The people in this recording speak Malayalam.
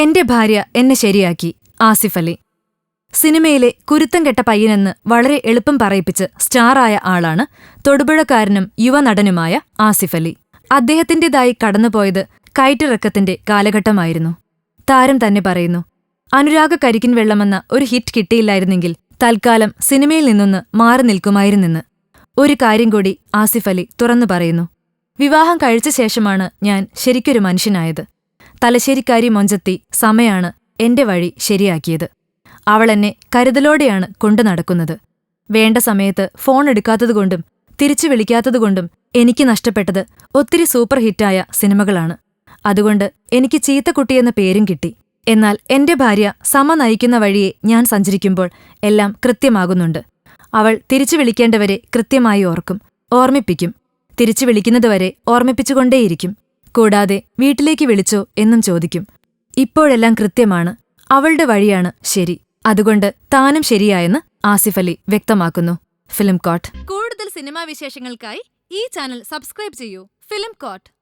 എന്റെ ഭാര്യ എന്നെ ശരിയാക്കി ആസിഫ് അലി. സിനിമയിലെ കുരുത്തം കെട്ട പയ്യനെന്ന് വളരെ എളുപ്പം പറയിപ്പിച്ച് സ്റ്റാറായ ആളാണ് തൊടുപുഴക്കാരനും യുവനടനുമായ ആസിഫ് അലി. അദ്ദേഹത്തിന്റേതായി കടന്നുപോയത് കയറ്റിറക്കത്തിന്റെ കാലഘട്ടമായിരുന്നു. താരം തന്നെ പറയുന്നു അനുരാഗ കരിക്കിൻ വെള്ളമെന്ന ഒരു ഹിറ്റ് കിട്ടിയില്ലായിരുന്നെങ്കിൽ തൽക്കാലം സിനിമയിൽ നിന്നൊന്ന് മാറി നിൽക്കുമായിരുന്നെന്ന്. ഒരു കാര്യം കൂടി ആസിഫ് അലി തുറന്നു പറയുന്നു വിവാഹം കഴിച്ച ശേഷമാണ് ഞാൻ ശരിക്കൊരു മനുഷ്യനായത്. തലശ്ശേരിക്കാരി മൊഞ്ചത്തി സമയാണ് എന്റെ വഴി ശരിയാക്കിയത്. അവളെന്നെ എന്നെ കരുതലോടെയാണ് കൊണ്ടു നടക്കുന്നത്. വേണ്ട സമയത്ത് ഫോൺ എടുക്കാത്തതുകൊണ്ടും തിരിച്ചു വിളിക്കാത്തതുകൊണ്ടും എനിക്ക് നഷ്ടപ്പെട്ടത് ഒത്തിരി സൂപ്പർ ഹിറ്റായ സിനിമകളാണ്. അതുകൊണ്ട് എനിക്ക് ചീത്തക്കുട്ടിയെന്ന പേരും കിട്ടി. എന്നാൽ എന്റെ ഭാര്യ സമ നയിക്കുന്ന വഴിയെ ഞാൻ സഞ്ചരിക്കുമ്പോൾ എല്ലാം കൃത്യമാകുന്നുണ്ട്. അവൾ തിരിച്ചു വിളിക്കേണ്ടവരെ കൃത്യമായി ഓർക്കും ഓർമ്മിപ്പിക്കും. തിരിച്ചു വിളിക്കുന്നതുവരെ ഓർമ്മിപ്പിച്ചുകൊണ്ടേയിരിക്കും. കൂടാതെ വീട്ടിലേക്ക് വിളിച്ചോ എന്നും ചോദിക്കും. ഇപ്പോഴെല്ലാം കൃത്യമാണ്. അവളുടെ വഴിയാണ് ശരി. അതുകൊണ്ട് താനും ശരിയായെന്ന് ആസിഫ് അലി വ്യക്തമാക്കുന്നു. ഫിലിം കോട്ട്. കൂടുതൽ സിനിമാ വിശേഷങ്ങൾക്കായി ഈ ചാനൽ സബ്സ്ക്രൈബ് ചെയ്യൂ. Film coat.